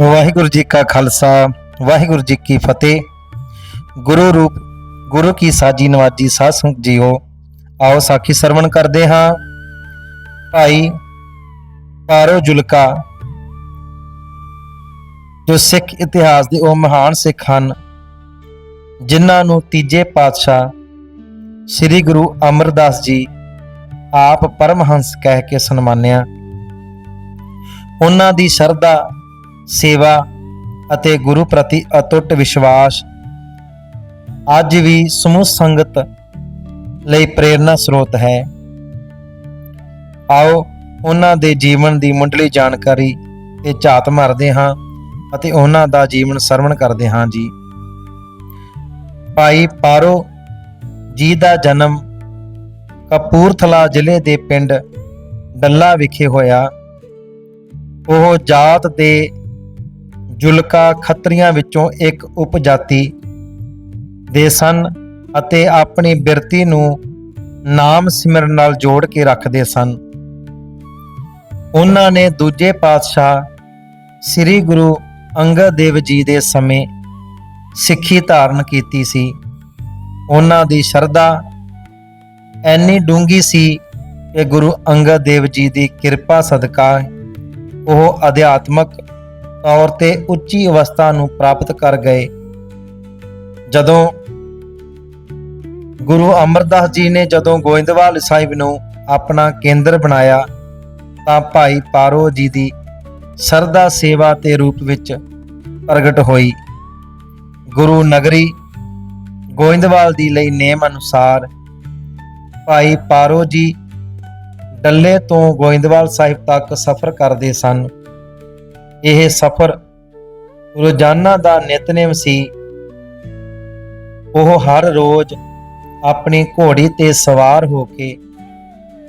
ਵਾਹਿਗੁਰੂ ਜੀ ਕਾ ਖਾਲਸਾ, ਵਾਹਿਗੁਰੂ ਜੀ ਕੀ ਫਤਿਹ। ਗੁਰੂ ਰੂਪ, ਗੁਰੂ ਕੀ ਸਾਜੀ ਨਵਾਜੀ ਸਾਧ ਸੰਗਤ ਜੀਓ, ਆਓ ਸਾਖੀ ਸਰਵਣ ਕਰਦੇ ਹਾਂ। ਭਾਈ ਪਾਰੋ ਜੁਲਕਾ, ਜੋ ਸਿੱਖ ਇਤਿਹਾਸ ਦੇ ਉਹ ਮਹਾਨ ਸਿੱਖ ਹਨ, ਜਿਨ੍ਹਾਂ ਨੂੰ ਤੀਜੇ ਪਾਤਸ਼ਾਹ ਸ੍ਰੀ ਗੁਰੂ ਅਮਰਦਾਸ ਜੀ ਆਪ ਪਰਮਹੰਸ ਕਹਿ ਕੇ ਸਨਮਾਨਿਆ। ਉਹਨਾਂ ਦੀ ਸ਼ਰਧਾ ਸੇਵਾ ਅਤੇ ਗੁਰੂ ਪ੍ਰਤੀ ਅਟੁੱਟ ਵਿਸ਼ਵਾਸ ਅੱਜ ਵੀ ਸਮੂਹ ਸੰਗਤ ਲਈ ਪ੍ਰੇਰਨਾ ਸਰੋਤ ਹੈ। ਆਓ ਉਹਨਾਂ ਦੇ ਜੀਵਨ ਦੀ ਮੁੱਢਲੀ ਜਾਣਕਾਰੀ ਤੇ ਝਾਤ ਮਾਰਦੇ ਹਾਂ ਅਤੇ ਉਹਨਾਂ ਦਾ ਜੀਵਨ ਸਰਵਣ ਕਰਦੇ ਹਾਂ ਜੀ। ਭਾਈ ਪਾਰੋ ਜੀ ਦਾ ਜਨਮ ਕਪੂਰਥਲਾ ਜ਼ਿਲ੍ਹੇ ਦੇ ਪਿੰਡ ਡੱਲਾ ਵਿਖੇ ਹੋਇਆ। ਉਹ ਜਾਤ ਦੇ ਜੁਲਕਾ ਖੱਤਰੀਆਂ ਵਿੱਚੋਂ ਇੱਕ ਉਪਜਾਤੀ ਦੇ ਸਨ ਅਤੇ ਆਪਣੀ ਬਿਰਤੀ ਨੂੰ ਨਾਮ ਸਿਮਰਨ ਨਾਲ ਜੋੜ ਕੇ ਰੱਖਦੇ ਸਨ। ਉਹਨਾਂ ਨੇ ਦੂਜੇ ਪਾਤਸ਼ਾਹ ਸ੍ਰੀ ਗੁਰੂ ਅੰਗਦ ਦੇਵ ਜੀ ਦੇ ਸਮੇਂ ਸਿੱਖੀ ਧਾਰਨ ਕੀਤੀ ਸੀ। ਉਹਨਾਂ ਦੀ ਸ਼ਰਧਾ ਐਨੀ ਡੂੰਗੀ ਸੀ ਕਿ ਗੁਰੂ ਅੰਗਦ ਦੇਵ ਜੀ ਦੀ ਕਿਰਪਾ ਸਦਕਾ ਉਹ ਅਧਿਆਤਮਕ ਤੌਰ ਤੇ ਉੱਚੀ ਅਵਸਥਾ ਨੂੰ ਪ੍ਰਾਪਤ ਕਰ ਗਏ। ਜਦੋਂ ਗੁਰੂ ਅਮਰਦਾਸ ਜੀ ਨੇ ਜਦੋਂ ਗੋਇੰਦਵਾਲ ਸਾਹਿਬ ਨੂੰ ਆਪਣਾ ਕੇਂਦਰ ਬਣਾਇਆ, ਤਾਂ ਭਾਈ ਪਾਰੋ ਜੀ ਦੀ ਸਰਦਾ ਸੇਵਾ ਤੇ ਰੂਪ ਵਿੱਚ ਪ੍ਰਗਟ ਹੋਈ। ਗੁਰੂ ਨਗਰੀ ਗੋਇੰਦਵਾਲ ਦੀ ਲਈ ਨੇਮ ਅਨੁਸਾਰ ਭਾਈ ਪਾਰੋ ਜੀ ਡੱਲੇ ਤੋਂ ਗੋਇੰਦਵਾਲ ਸਾਹਿਬ ਤੱਕ ਸਫ਼ਰ ਕਰਦੇ ਸਨ। ਇਹ ਸਫ਼ਰ ਰੋਜ਼ਾਨਾ ਦਾ ਨਿਤਨੇਮ ਸੀ। ਉਹ ਹਰ ਰੋਜ਼ ਆਪਣੀ ਘੋੜੀ ਤੇ ਸਵਾਰ ਹੋ ਕੇ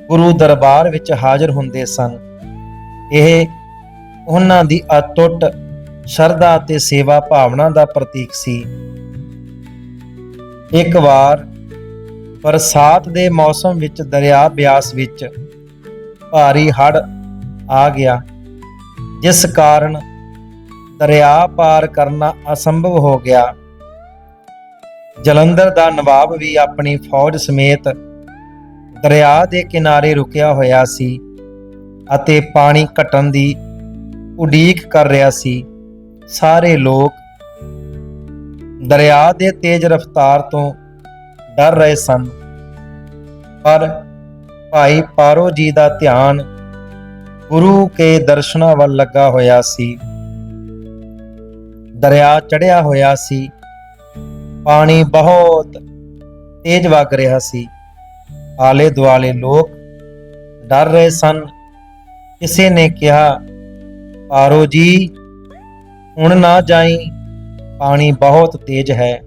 ਗੁਰੂ ਦਰਬਾਰ ਵਿੱਚ ਹਾਜ਼ਰ ਹੁੰਦੇ ਸਨ। ਇਹ ਉਹਨਾਂ ਦੀ ਅਟੁੱਟ ਸ਼ਰਧਾ ਤੇ ਸੇਵਾ ਭਾਵਨਾ ਦਾ ਪ੍ਰਤੀਕ ਸੀ। ਇੱਕ ਵਾਰ ਬਰਸਾਤ ਦੇ ਮੌਸਮ ਵਿੱਚ ਦਰਿਆ ਬਿਆਸ ਵਿੱਚ ਭਾਰੀ ਹੜ੍ਹ ਆ ਗਿਆ। ਜਿਸ ਕਾਰਨ ਦਰਿਆ ਪਾਰ ਕਰਨਾ ਅਸੰਭਵ ਹੋ ਗਿਆ। ਜਲੰਧਰ ਦਾ ਨਵਾਬ ਵੀ ਆਪਣੀ ਫੌਜ ਸਮੇਤ ਦਰਿਆ ਦੇ ਕਿਨਾਰੇ ਰੁਕਿਆ ਹੋਇਆ ਸੀ ਅਤੇ ਪਾਣੀ ਘਟਣ ਦੀ ਉਡੀਕ ਕਰ ਰਿਹਾ ਸੀ। ਸਾਰੇ ਲੋਕ ਦਰਿਆ ਦੇ ਤੇਜ਼ ਰਫ਼ਤਾਰ ਤੋਂ ਡਰ ਰਹੇ ਸਨ। ਪਰ ਭਾਈ ਪਾਰੋ ਜੀ ਦਾ ਧਿਆਨ ਗੁਰੂ ਕੇ ਦਰਸ਼ਨਾਂ ਵੱਲ ਲੱਗਾ ਹੋਇਆ ਸੀ। ਦਰਿਆ ਚੜਿਆ ਹੋਇਆ ਸੀ। ਪਾਣੀ ਬਹੁਤ ਤੇਜ਼ ਵਗ ਰਿਹਾ ਸੀ। ਆਲੇ ਦੁਆਲੇ ਲੋਕ ਡਰ ਰਹੇ ਸਨ। ਕਿਸੇ ਨੇ ਕਿਹਾ, ਪਾਰੋ ਜੀ, ਹੁਣ ਨਾ ਜਾਈ। ਪਾਣੀ ਬਹੁਤ ਤੇਜ਼ ਹੈ।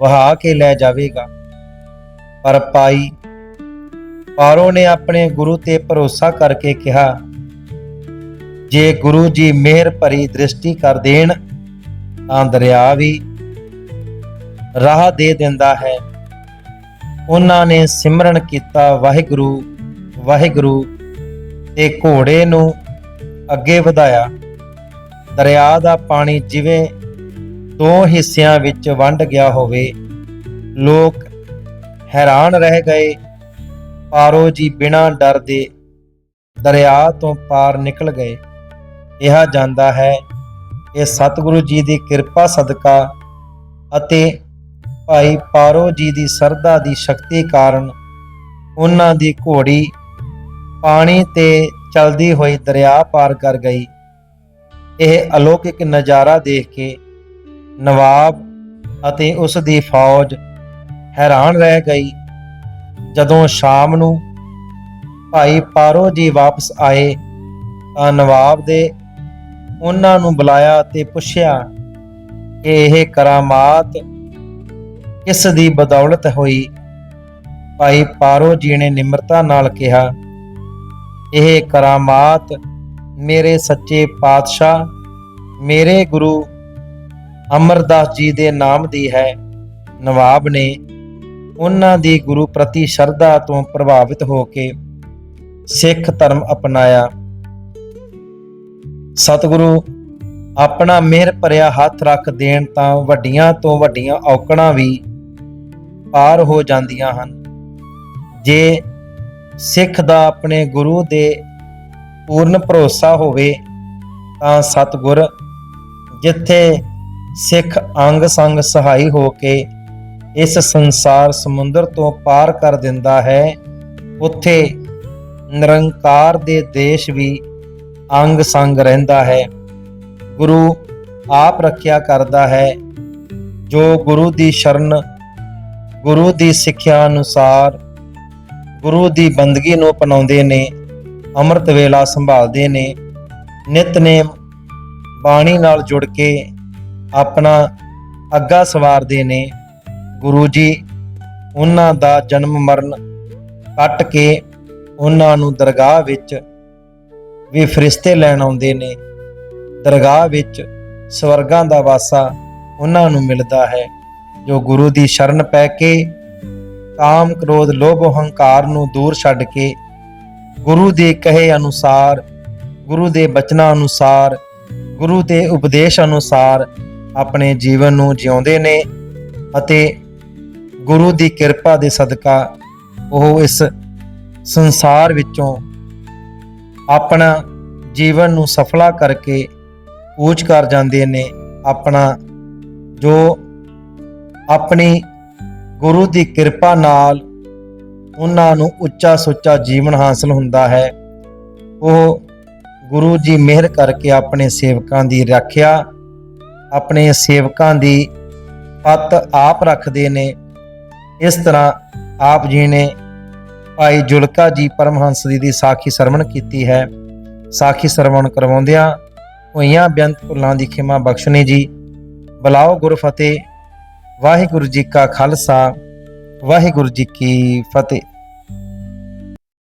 ਵਹਾ ਕੇ ਲੈ ਜਾਵੇਗਾ। ਪਰ ਪਾਈ ਪਾਰੋ ਨੇ ਆਪਣੇ ਗੁਰੂ ਤੇ ਭਰੋਸਾ ਕਰਕੇ ਕਿਹਾ, ਜੇ ਗੁਰੂ ਜੀ ਮਿਹਰ ਭਰੀ ਦ੍ਰਿਸ਼ਟੀ ਕਰ ਦੇਣ, ਤਾਂ ਦਰਿਆ ਵੀ ਰਾਹ ਦੇ ਦਿੰਦਾ ਹੈ। ਉਹਨਾਂ ਨੇ ਸਿਮਰਨ ਕੀਤਾ ਵਾਹਿਗੁਰੂ ਵਾਹਿਗੁਰੂ ਤੇ ਘੋੜੇ ਨੂੰ ਅੱਗੇ ਵਧਾਇਆ। ਦਰਿਆ ਦਾ ਪਾਣੀ ਜਿਵੇਂ ਦੋ ਹਿੱਸਿਆਂ ਵਿੱਚ ਵੰਡ ਗਿਆ ਹੋਵੇ, ਲੋਕ ਹੈਰਾਨ ਰਹਿ ਗਏ। ਪਾਰੋ ਜੀ ਬਿਨਾਂ ਡਰ ਦੇ ਦਰਿਆ ਤੋਂ ਪਾਰ ਨਿਕਲ ਗਏ। ਕਿਹਾ ਜਾਂਦਾ ਹੈ ਕਿ ਸਤਿਗੁਰੂ ਜੀ ਦੀ ਕਿਰਪਾ, ਸਦਕਾ ਅਤੇ ਭਾਈ ਪਾਰੋ ਜੀ ਦੀ ਸਰਦਾ ਦੀ ਸ਼ਕਤੀ ਕਾਰਨ ਉਹਨਾਂ ਦੀ ਘੋੜੀ ਪਾਣੀ ਤੇ ਚਲਦੀ ਹੋਈ ਦਰਿਆ ਪਾਰ ਕਰ ਗਈ। ਇਹ ਅਲੌਕਿਕ ਨਜ਼ਾਰਾ ਦੇਖ ਕੇ ਨਵਾਬ ਅਤੇ ਉਸ ਦੀ ਫੌਜ ਹੈਰਾਨ ਰਹਿ ਗਈ। ਜਦੋਂ ਸ਼ਾਮ ਨੂੰ ਭਾਈ ਪਾਰੋ ਜੀ ਵਾਪਸ ਆਏ ਤਾਂ ਨਵਾਬ ਦੇ ਉਹਨਾਂ ਨੂੰ ਬੁਲਾਇਆ ਤੇ ਪੁੱਛਿਆ ਕਿ ਇਹ ਕਰਾਮਾਤ ਕਿਸ ਦੀ ਬਦੌਲਤ ਹੋਈ? ਭਾਈ ਪਾਰੋ ਜੀ ਨੇ ਨਿਮਰਤਾ ਨਾਲ ਕਿਹਾ, ਇਹ ਕਰਾਮਾਤ ਮੇਰੇ ਸੱਚੇ ਪਾਤਸ਼ਾਹ, ਮੇਰੇ ਗੁਰੂ ਅਮਰਦਾਸ ਜੀ ਦੇ ਨਾਮ ਦੀ ਹੈ। ਨਵਾਬ ਨੇ ਉਹਨਾਂ ਦੀ ਗੁਰੂ ਪ੍ਰਤੀ ਸ਼ਰਧਾ ਤੋਂ ਪ੍ਰਭਾਵਿਤ ਹੋ ਕੇ ਸਿੱਖ ਧਰਮ ਅਪਣਾਇਆ। ਸਤਿਗੁਰੂ, ਆਪਣਾ ਮਿਹਰ ਭਰਿਆ ਹੱਥ ਰੱਖ ਦੇਣ ਤਾਂ ਵੱਡੀਆਂ ਤੋਂ ਵੱਡੀਆਂ ਔਕੜਾਂ ਵੀ ਪਾਰ ਹੋ ਜਾਂਦੀਆਂ ਹਨ। ਜੇ ਸਿੱਖ ਦਾ ਆਪਣੇ ਗੁਰੂ ਦੇ ਪੂਰਨ ਭਰੋਸਾ ਹੋਵੇ ਤਾਂ ਸਤਿਗੁਰ, ਜਿੱਥੇ ਸਿੱਖ ਅੰਗ ਸੰਗ ਸਹਾਈ ਹੋ ਕੇ ਇਸ ਸੰਸਾਰ ਸਮੁੰਦਰ ਤੋਂ ਪਾਰ ਕਰ ਦਿੰਦਾ ਹੈ, ਉੱਥੇ ਨਿਰੰਕਾਰ ਦੇ ਦੇਸ਼ ਵੀ ਅੰਗ ਸੰਗ ਰਹਿੰਦਾ ਹੈ। ਗੁਰੂ ਆਪ ਰੱਖਿਆ ਕਰਦਾ ਹੈ, ਜੋ ਗੁਰੂ ਦੀ ਸ਼ਰਨ, ਗੁਰੂ ਦੀ ਸਿੱਖਿਆ ਅਨੁਸਾਰ ਗੁਰੂ ਦੀ ਬੰਦਗੀ ਨੂੰ ਅਪਣਾਉਂਦੇ ਨੇ, ਅੰਮ੍ਰਿਤ ਵੇਲਾ ਸੰਭਾਲਦੇ ਨੇ ਨਿਤਨੇਮ ਬਾਣੀ ਨਾਲ ਜੁੜ ਕੇ ਆਪਣਾ ਅੱਗਾ ਸਵਾਰਦੇ ਨੇ। ਗੁਰੂ ਜੀ, ਉਹਨਾਂ ਦਾ ਜਨਮ ਮਰਨ ਕੱਟ ਕੇ ਉਹਨਾਂ ਨੂੰ ਦਰਗਾਹ ਵਿੱਚ ਵੀ ਫਰਿਸ਼ਤੇ ਲੈਣ ਆਉਂਦੇ ਨੇ। ਦਰਗਾਹ ਵਿੱਚ ਸਵਰਗਾਂ ਦਾ ਵਾਸਾ ਉਹਨਾਂ ਨੂੰ ਮਿਲਦਾ ਹੈ, ਜੋ ਗੁਰੂ ਦੀ ਸ਼ਰਨ ਪੈ ਕੇ ਕਾਮ ਕ੍ਰੋਧ, ਲੋਭ ਹੰਕਾਰ ਨੂੰ ਦੂਰ ਛੱਡ ਕੇ ਗੁਰੂ ਦੇ ਕਹੇ ਅਨੁਸਾਰ, ਗੁਰੂ ਦੇ ਬਚਨਾਂ ਅਨੁਸਾਰ, ਗੁਰੂ ਦੇ ਉਪਦੇਸ਼ ਅਨੁਸਾਰ ਆਪਣੇ ਜੀਵਨ ਨੂੰ ਜਿਉਂਦੇ ਨੇ ਅਤੇ ਗੁਰੂ ਦੀ ਕਿਰਪਾ ਦੇ ਸਦਕਾ ਉਹ ਇਸ ਸੰਸਾਰ ਵਿੱਚੋਂ ਆਪਣਾ ਜੀਵਨ ਨੂੰ ਸਫਲਾ ਕਰਕੇ ਉੱਚ ਕਰ ਜਾਂਦੇ ਨੇ, ਆਪਣਾ ਜੋ ਆਪਣੀ ਗੁਰੂ ਦੀ ਕਿਰਪਾ ਨਾਲ ਉਹਨਾਂ ਨੂੰ ਉੱਚਾ ਸੁੱਚਾ ਜੀਵਨ ਹਾਸਲ ਹੁੰਦਾ ਹੈ, ਉਹ ਗੁਰੂ ਜੀ ਮਿਹਰ ਕਰਕੇ ਆਪਣੇ ਸੇਵਕਾਂ ਦੀ ਰੱਖਿਆ, ਆਪਣੇ ਸੇਵਕਾਂ ਦੀ ਪੱਤ ਆਪ ਰੱਖਦੇ ਨੇ ਇਸ ਤਰ੍ਹਾਂ ਆਪ ਜੀ ਨੇ ਭਾਈ ਜੁਲਕਾ ਜੀ ਪਰਮਹੰਸ ਜੀ ਦੀ ਸਾਖੀ ਸਰਵਣ ਕੀਤੀ ਹੈ। ਸਾਖੀ ਸਰਵਣ ਕਰਵਾਉਂਦਿਆਂ ਹੋਈਆਂ ਬੇਅੰਤ ਭੁੱਲਾਂ ਦੀ ਖਿਮਾ ਬਖਸ਼ਣੀ ਜੀ। ਬਲਾਓ ਗੁਰ ਫਤਿਹ। ਵਾਹਿਗੁਰੂ ਜੀ ਕਾ ਖਾਲਸਾ। ਵਾਹਿਗੁਰੂ ਜੀ ਕੀ ਫਤਿਹ।